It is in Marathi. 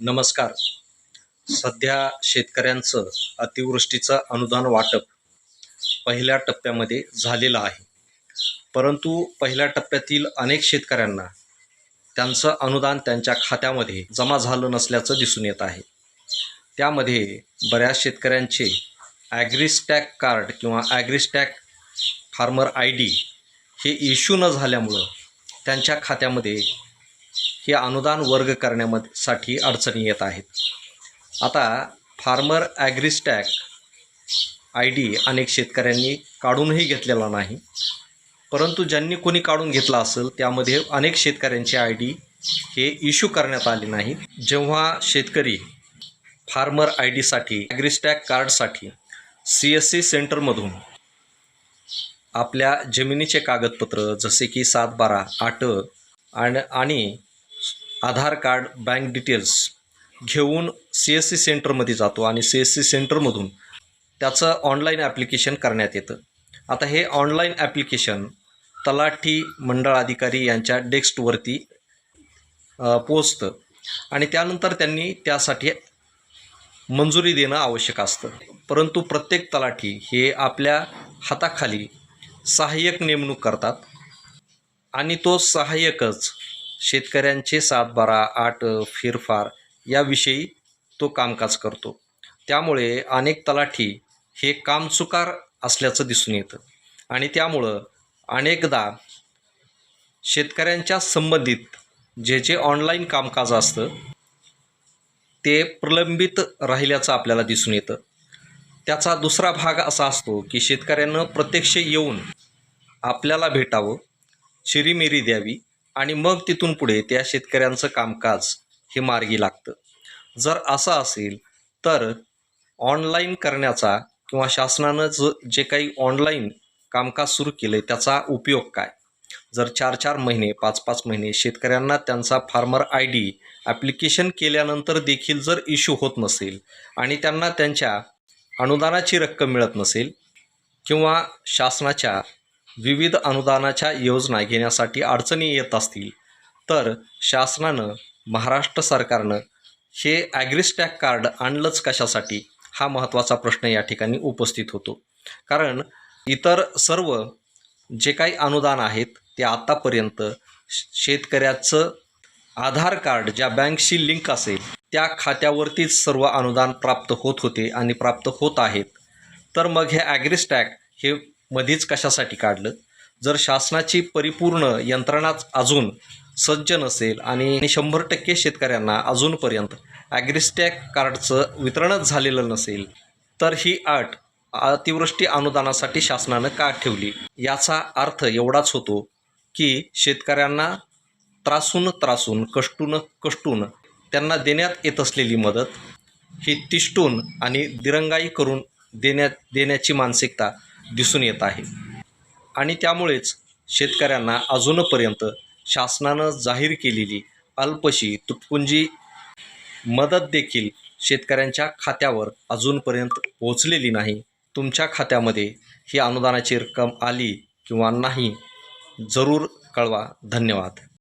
नमस्कार. सध्या शेतकऱ्यांचं अतिवृष्टीचं अनुदान वाटप पहिल्या टप्प्यामध्ये झालेलं आहे. परंतु पहिल्या टप्प्यातील अनेक शेतकऱ्यांना त्यांचं अनुदान त्यांच्या खात्यामध्ये जमा झालं नसल्याचं दिसून येत आहे. त्यामध्ये बऱ्याच शेतकऱ्यांचे ॲग्रिस्टॅक कार्ड किंवा ॲग्रिस्टॅक फार्मर आय डी हे इश्यू न झाल्यामुळं त्यांच्या खात्यामध्ये हे अनुदान वर्ग करण्यामध्ये साठी अडचणी येत आहेत. आता फार्मर ॲग्रिस्टॅक आय डी अनेक शेतकऱ्यांनी काढूनही घेतलेला नाही. परंतु ज्यांनी कोणी काढून घेतला असेल त्यामध्ये अनेक शेतकऱ्यांचे आय डी हे इश्यू करण्यात आले नाही. जेव्हा शेतकरी फार्मर आय डीसाठी ॲग्रिस्टॅक कार्डसाठी सी एस सी सेंटरमधून आपल्या जमिनीचे कागदपत्र जसे की सात बारा आठ आणि आधार कार्ड बँक डिटेल्स घेऊन सी एस सी सेंटरमध्ये जातो आणि सी एस सी सेंटरमधून त्याचं ऑनलाईन ॲप्लिकेशन करण्यात येतं. आता हे ऑनलाईन ॲप्लिकेशन तलाठी मंडळ अधिकारी यांच्या डेस्कवरती पोचतं आणि त्यानंतर त्यांनी त्यासाठी मंजुरी देणं आवश्यक असतं. परंतु प्रत्येक तलाठी हे आपल्या हाताखाली सहाय्यक नेमणूक करतात आणि तो सहाय्यकच शेतकऱ्यांचे सातबारा आट फेरफार याविषयी तो कामकाज करतो. त्यामुळे अनेक तलाठी हे कामचुकार असल्याचं दिसून येतं. आणि त्यामुळं अनेकदा शेतकऱ्यांच्या संबंधित जे जे ऑनलाईन कामकाज असतं ते प्रलंबित राहिल्याचं आपल्याला दिसून येतं. त्याचा दुसरा भाग असा असतो की शेतकऱ्यांनं प्रत्यक्ष येऊन आपल्याला भेटावं चिरीमिरी द्यावी आणि मग तिथून पुढे त्या शेतकऱ्यांचं कामकाज हे मार्गी लागतं. जर असं असेल तर ऑनलाईन करण्याचा किंवा शासनानं ज जे काही ऑनलाईन कामकाज सुरू केलं आहे त्याचा उपयोग काय? जर चार चार महिने पाच पाच महिने शेतकऱ्यांना त्यांचा फार्मर आय डी ॲप्लिकेशन केल्यानंतर देखील जर इश्यू होत नसेल आणि त्यांना त्यांच्या अनुदानाची रक्कम मिळत नसेल किंवा शासनाच्या विविध अनुदानाच्या योजना घेण्यासाठी अडचणी येत असतील तर शासनानं महाराष्ट्र सरकारनं हे ॲग्रिस्टॅक कार्ड आणलंच कशासाठी हा महत्त्वाचा प्रश्न या ठिकाणी उपस्थित होतो. कारण इतर सर्व जे काही अनुदान आहेत ते आत्तापर्यंत श- शेतकऱ्याचं आधार कार्ड ज्या बँकशी लिंक असेल त्या खात्यावरतीच सर्व अनुदान प्राप्त होत होते आणि प्राप्त होत आहेत. तर मग हे ॲग्रिस्टॅक हे मधीच कशासाठी काढलं? जर शासनाची परिपूर्ण यंत्रणाच अजून सज्ज नसेल आणि शंभर टक्के शेतकऱ्यांना अजूनपर्यंत ॲग्रिस्टॅक कार्डचं वितरणच झालेलं नसेल तर ही अट अतिवृष्टी अनुदानासाठी शासनानं का ठेवली? याचा अर्थ एवढाच होतो की शेतकऱ्यांना त्रासून त्रासून कष्टून कष्टून त्यांना देण्यात येत असलेली मदत ही तिष्टून आणि दिरंगाई करून देण्यात देण्याची मानसिकता दिसून येत आहे. आणि त्यामुळेच शेतकऱ्यांना अजूनपर्यंत शासनानं जाहीर केलेली अल्पशी तुटपुंजी मदत देखील शेतकऱ्यांच्या खात्यावर अजूनपर्यंत पोहोचलेली नाही. तुमच्या खात्यामध्ये ही अनुदानाची रक्कम आली किंवा नाही जरूर कळवा. धन्यवाद.